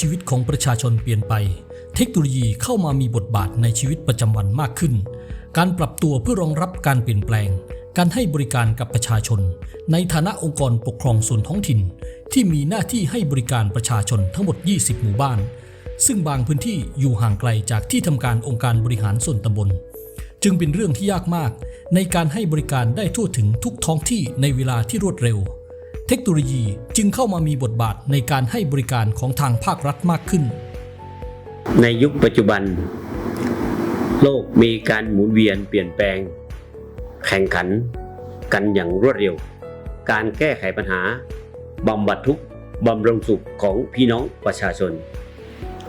ชีวิตของประชาชนเปลี่ยนไป เทคโนโลยีเข้ามามีบทบาทในชีวิตประจำวันมากขึ้น การปรับตัวเพื่อรองรับการเปลี่ยนแปลง การให้บริการกับประชาชน ในฐานะองค์กรปกครองส่วนท้องถิ่น ที่มีหน้าที่ให้บริการประชาชนทั้งหมด 20 หมู่บ้าน ซึ่งบางพื้นที่อยู่ห่างไกลจากที่ทำการองค์การบริหารส่วนตำบล จึงเป็นเรื่องที่ยากมาก ในการให้บริการได้ทั่วถึงทุกท้องที่ในเวลาที่รวดเร็ว เทคโนโลยีจึงเข้ามามีบทบาทในการให้บริการของทางภาครัฐมากขึ้น ในยุคปัจจุบัน โลกมีการหมุนเวียนเปลี่ยนแปลง แข่งขันกันอย่างรวดเร็ว การแก้ไขปัญหาบำบัดทุกข์บำรุงสุขของพี่น้องประชาชน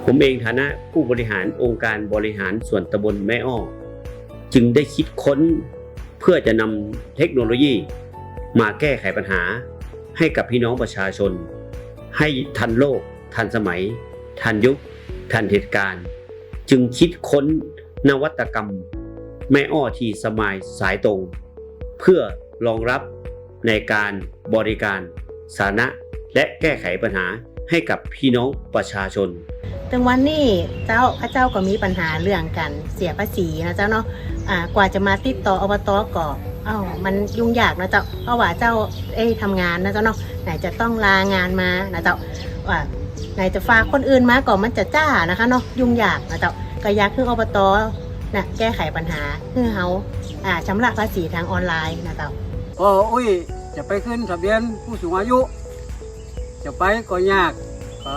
ผมเองฐานะผู้บริหารองค์การบริหารส่วนตำบลแม่อ้อจึงได้คิดค้นเพื่อจะนำเทคโนโลยี มาแก้ไขปัญหา ให้กับพี่น้องประชาชน ให้ทันโลก ทันสมัย ทันยุค ทันเหตุการณ์ จึงคิดค้นนวัตกรรม แม่อ้อทีสมายสายตรง เพื่อรองรับในการบริการสาธารณะและแก้ไขปัญหาให้กับพี่น้องประชาชนถึงวันนี้เจ้าพระเจ้าก็มีปัญหาเรื่องกันเสียภาษีนะเจ้าเนาะอ่ากว่าจะมาติดต่ออบตก็เอ้ามันยุ่งยากนะเจ้าเพราะว่าเจ้าเอ้ยทำงานนะเจ้าเนาะไหนจะต้องลางานมานะเจ้าว่าไหนจะฝากคนอื่นมาก่อนมันจะจ้านะคะเนาะยุ่งยากนะเจ้าก็อยากคืออบตนะแก้ไขปัญหาคือเฮาอ่าชำระภาษีทางออนไลน์นะเจ้าพออุ้ยจะไปขึ้นทะเบียนผู้สูงอายุ จะไปก็ยากก็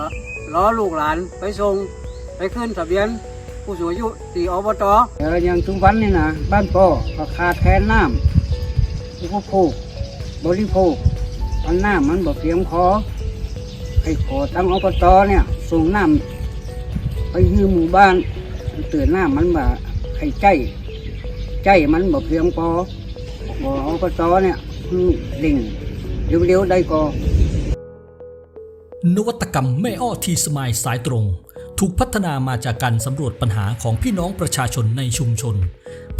รอลูกหลานไปส่งไปขึ้นทะเบียนผู้สูงอายุตีอบตเอออย่างทุกวันนี่นะบ้านพ่อก็ขาดแคลนน้ำ อุปโภคบริโภคอันน้ำมันบ่เพียงพอให้ขอทางอบตเนี่ยส่งน้ำไปยืมหมู่บ้านเตือนน้ำมันบ่ให้ใจ ใจมันบ่เพียงพอบ่อบตเนี่ยเร่งเร็วๆได้ก็นวัตกรรมแม่อ้อทีสมายสายตรง ถูกพัฒนามาจากการสำรวจปัญหาของพี่น้องประชาชนในชุมชน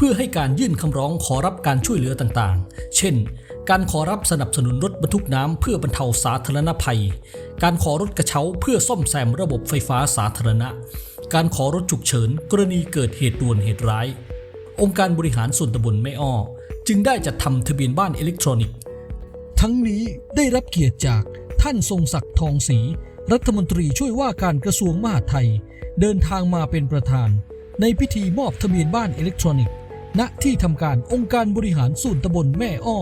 พื่อให้การยื่นคำร้องขอรับการช่วยเหลือต่างๆ เช่น การขอรับสนับสนุนรถบรรทุกน้ำเพื่อบรรเทาสาธารณภัย การขอรถกระเช้าเพื่อซ่อมแซมระบบไฟฟ้าสาธารณะ การขอรถฉุกเฉิน กรณีเกิดเหตุด่วนเหตุร้าย องค์การบริหารส่วนตำบลแม่อ้อ จึงได้จัดทำทะเบียนบ้านอิเล็กทรอนิกส์ ทั้งนี้ได้รับเกียรติจากท่านทรงศักดิ์ทองศรีรัฐมนตรีช่วยว่าการกระทรวงมหาดไทย เดินทางมาเป็นประธาน ในพิธีมอบทะเบียนบ้านอิเล็กทรอนิกส์ ณที่ทำการองค์การบริหารส่วนตำบลแม่อ้อ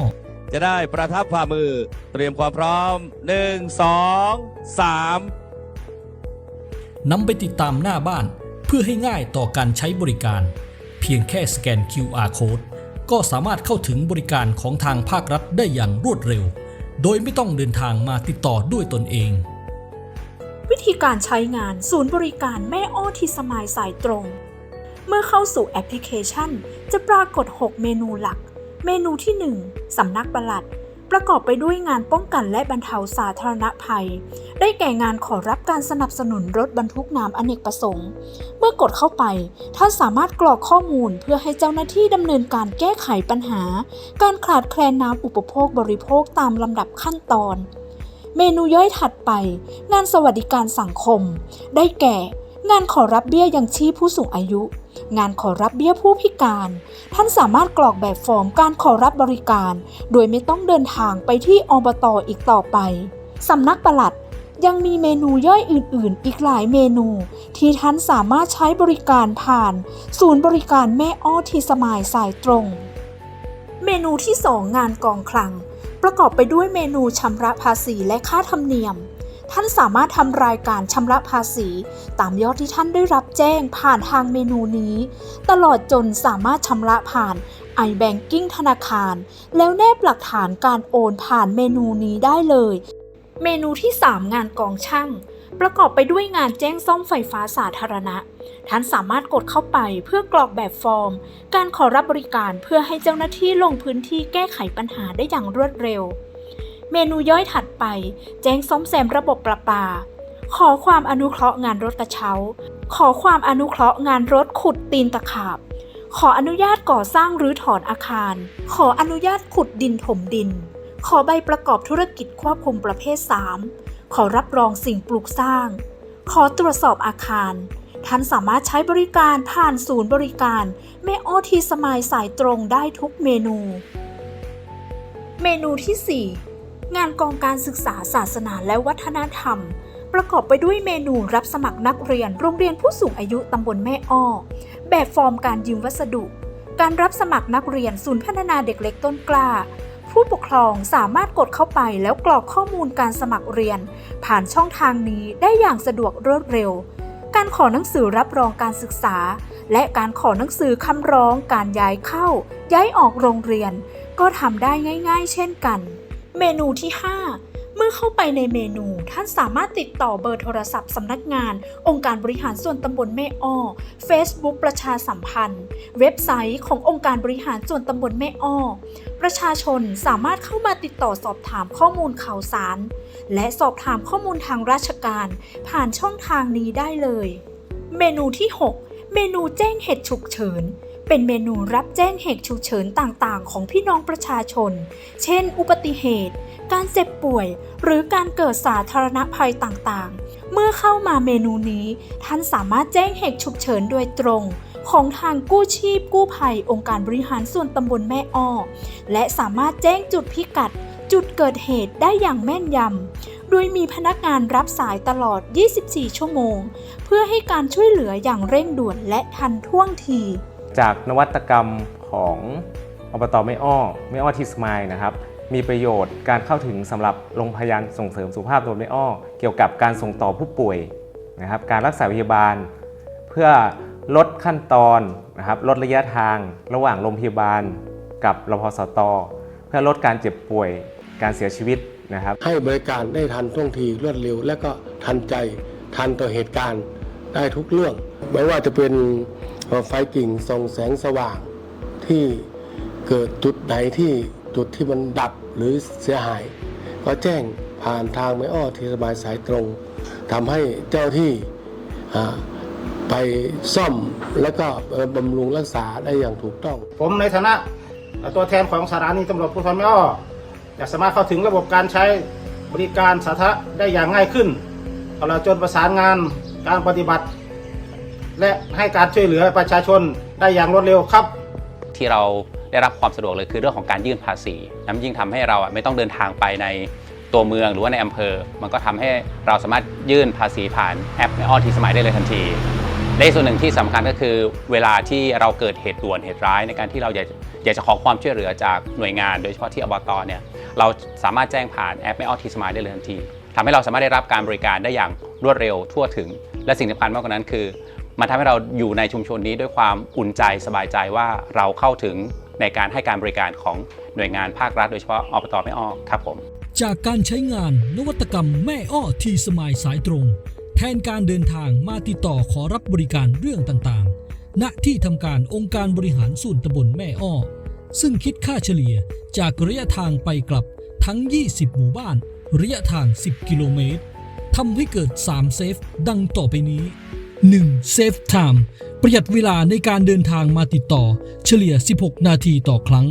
จะได้ประทับฝ่ามือเตรียมความพร้อม 1 2 3 นำไปติดตามหน้าบ้านเพื่อให้ง่ายต่อการใช้บริการ เพียงแค่สแกน QR code ก็สามารถเข้าถึงบริการของทางภาครัฐได้อย่างรวดเร็ว โดยไม่ต้องเดินทางมาติดต่อด้วยตนเอง วิธีการใช้งานศูนย์บริการแม่อ้อทีสมายสายตรง เมื่อเข้าสู่แอปพลิเคชัน จะปรากฏ 6 เมนูหลัก เมนูที่ 1 สำนักปลัด ประกอบไปด้วยงานป้องกันและบรรเทาสาธารณภัย ได้แก่งานขอรับการสนับสนุนรถบรรทุกน้ำอเนกประสงค์ เมื่อกดเข้าไป ท่านสามารถกรอกข้อมูลเพื่อให้เจ้าหน้าที่ดำเนินการแก้ไขปัญหา การขาดแคลนน้ำอุปโภคบริโภคตามลำดับขั้นตอน เมนูย่อยถัดไป งานสวัสดิการสังคม ได้แก่ งานขอรับเบี้ยยังชีพผู้สูงอายุ งานขอรับเบี้ยผู้พิการ ท่านสามารถกรอกแบบฟอร์มการขอรับบริการ โดยไม่ต้องเดินทางไปที่อบตออีกต่อไป สำนักปลัดยังมีเมนูย่อยอื่น ๆ อีกหลายเมนู ที่ท่านสามารถใช้บริการผ่าน ศูนย์บริการแม่อ้อทีสมายสายตรง เมนูที่ 2 งานกองคลัง ประกอบไปด้วยเมนูชำระภาษีและค่าธรรมเนียม ท่านสามารถทำรายการชำระภาษี ตามยอดที่ท่านได้รับแจ้งผ่านทางเมนูนี้ ตลอดจนสามารถชำระผ่าน iBanking ธนาคาร แล้วแนบหลักฐานการโอนผ่านเมนูนี้ได้เลย เมนูที่ 3 งานกองช่าง ประกอบไปด้วยงานแจ้งซ่อมไฟฟ้าสาธารณะ ท่านสามารถกดเข้าไปเพื่อกรอกแบบฟอร์ม การขอรับบริการเพื่อให้เจ้าหน้าที่ลงพื้นที่แก้ไขปัญหาได้อย่างรวดเร็ว เมนูย่อยถัดไป แจ้งซ่อมแซมระบบประปา ขอความอนุเคราะห์งานรถกระเช้า ขอความอนุเคราะห์งานรถขุดตีนตะขาบ ขออนุญาตก่อสร้างหรือถอนอาคาร ขออนุญาตขุดดินถมดิน ขอใบประกอบธุรกิจควบคุมประเภท 3 ขอรับรองสิ่งปลูกสร้าง ขอตรวจสอบอาคารท่านสามารถใช้บริการผ่านศูนย์บริการแม่ออทีสมายสายตรงได้ทุกเมนู เมนูที่ 4 งานกองการศึกษาศาสนาและวัฒนธรรม ประกอบไปด้วยเมนูรับสมัครนักเรียน โรงเรียนผู้สูงอายุตำบลแม่อ้อ แบบฟอร์มการยืมวัสดุ การรับสมัครนักเรียนศูนย์พัฒนาเด็กเล็กต้นกล้า ผู้ปกครองสามารถกดเข้าไปแล้วกรอกข้อมูลการสมัครเรียน ผ่านช่องทางนี้ได้อย่างสะดวกรวดเร็ว การขอหนังสือรับรองการศึกษา และการขอหนังสือคำร้อง การย้ายเข้า ย้ายออกโรงเรียน ก็ทำได้ง่าย ๆ เช่นกัน เมนูที่ 5 เมื่อเข้าไปในเมนูท่านสามารถติดต่อเบอร์โทรศัพท์สำนักงาน องค์การบริหารส่วนตำบลแม่อ้อ Facebook ประชาสัมพันธ์ เว็บไซต์ขององค์การบริหารส่วนตำบลแม่อ้อ ประชาชนสามารถเข้ามาติดต่อสอบถามข้อมูลข่าวสาร และสอบถามข้อมูลทางราชการ ผ่านช่องทางนี้ได้เลย เมนูที่ 6 เมนูแจ้งเหตุฉุกเฉิน เป็นเมนูรับแจ้งเหตุฉุกเฉินต่างๆ ของพี่น้องประชาชน เช่น อุบัติเหตุ การเจ็บป่วย หรือการเกิดสาธารณภัยต่างๆ เมื่อเข้ามาเมนูนี้ ท่านสามารถแจ้งเหตุฉุกเฉินโดยตรง ของทางกู้ชีพกู้ภัย องค์การบริหารส่วนตำบลแม่อ้อ และสามารถแจ้งจุดพิกัด จุดเกิดเหตุได้อย่างแม่นยำ โดยมีพนักงานรับสายตลอด 24 ชั่วโมง เพื่อให้การช่วยเหลืออย่างเร่งด่วนและทันท่วงที จากนวัตกรรมของอบตไม่อ้อไม่อ้อทิสมายนะครับ มีประโยชน์การเข้าถึงสำหรับโรงพยาบาลส่งเสริมสุขภาพตำบลไม่อ้อเกี่ยวกับการส่งต่อผู้ป่วยนะครับ การรักษาพยาบาล เพื่อลดขั้นตอนนะครับลดระยะทางระหว่างโรงพยาบาลกับรพสต เพื่อลดการเจ็บป่วยการเสียชีวิตนะครับ ให้บริการได้ทันท่วงทีรวดเร็ว และก็ทันใจทันต่อเหตุการณ์ได้ทุกเรื่อง ไม่ว่าจะเป็น ไฟกิ่งส่องแสงสว่าง ที่เกิดจุดไหนที่จุดที่มันดับหรือเสียหาย ก็แจ้งผ่านทางไม่อ้อทีระบายสายตรงทำให้เจ้าที่ไปซ่อมและก็บำรุงรักษาได้อย่างถูกต้อง ผมในฐานะตัวแทนของสถานีตำรวจภูธรแม่อ้อจะสามารถเข้าถึงระบบการใช้บริการสาธารณะได้อย่างง่ายขึ้นตลอดจนประสานงานการปฏิบัติ และให้การช่วยเหลือประชาชนได้อย่างรวดเร็วครับ ที่เราได้รับความสะดวกเลยคือเรื่องของการยื่นภาษีนั้นยิ่งทำให้เราไม่ต้องเดินทางไปในตัวเมืองหรือว่าในอำเภอ มันก็ทำให้เราสามารถยื่นภาษีผ่านแอปในออทีสมัยได้เลยทันทีและส่วนหนึ่งที่สำคัญก็คือ เวลาที่เราเกิดเหตุด่วนเหตุร้าย ในการที่เราอยากอยากจะขอความช่วยเหลือจากหน่วยงาน โดยเฉพาะที่อบตเนี่ยเราสามารถแจ้งผ่านแอปไม่ออทีสมัยได้เลยทันทีทำให้เราสามารถได้รับการบริการได้อย่างรวดเร็วทั่วถึง และสิ่งสำคัญมากกว่านั้นคือ มันทำให้เราอยู่ในชุมชนนี้ด้วยความอุ่นใจสบายใจว่าเราเข้าถึงในการให้การบริการของหน่วยงานภาครัฐโดยเฉพาะอบตแม่อ้อครับผม จากการใช้งานนวัตกรรมแม่อ้อทีสมายสายตรง แทนการเดินทางมาติดต่อขอรับบริการเรื่องต่างๆ ณที่ทำการองค์การบริหารส่วนตำบลแม่อ้อ ซึ่งคิดค่าเฉลี่ยจากระยะทางไปกลับทั้ง 20 หมู่บ้าน ระยะทาง 10 กิโลเมตรทำให้เกิด 3 เซฟ ดังต่อไปนี้ 1. Save Time ประหยัดเวลาในการเดินทางมาติดต่อเฉลี่ย 16 นาทีต่อครั้ง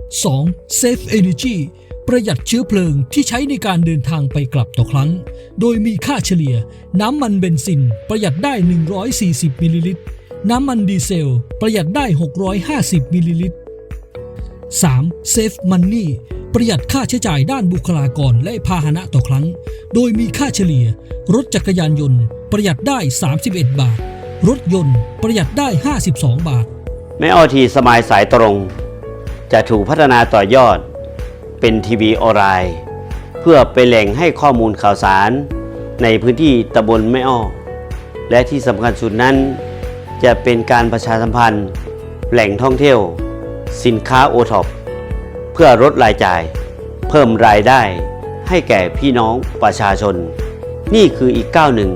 2. Save Energy ประหยัดเชื้อเพลิงที่ใช้ในการเดินทางไปกลับต่อครั้ง โดยมีค่าเฉลี่ย น้ำมันเบนซิน ประหยัดได้ 140 มิลลิลิตร น้ำมันดีเซล ประหยัดได้ 650 มิลลิลิตร 3. Save Money ประหยัดค่าใช้จ่ายด้านบุคลากรและพาหนะต่อครั้ง โดยมีค่าเฉลี่ย รถจักรยานยนต์ ประหยัดได้ 31 บาท รถยนต์ประหยัดได้ 52 บาท แม่ออทีสมายสายตรง จะถูกพัฒนาต่อยอด เป็นทีวีออนไลน์เพื่อเป็นแหล่งให้ข้อมูลข่าวสาร ในพื้นที่ตำบลแม่อ้อและที่สำคัญสุดนั้น จะเป็นการประชาสัมพันธ์ แหล่งท่องเที่ยว สินค้าโอท็อป เพื่อลดรายจ่าย เพิ่มรายได้ให้แก่พี่น้องประชาชน นี่คืออีกก้าวหนึ่ง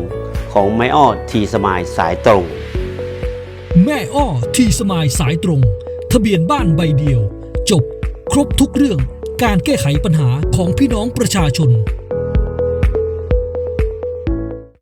ของไมอ้อทีสมายสายตรง แม่อ้อทีสมายสายตรง ทะเบียนบ้านใบเดียว จบ ครบทุกเรื่องการแก้ไขปัญหาของพี่น้องประชาชน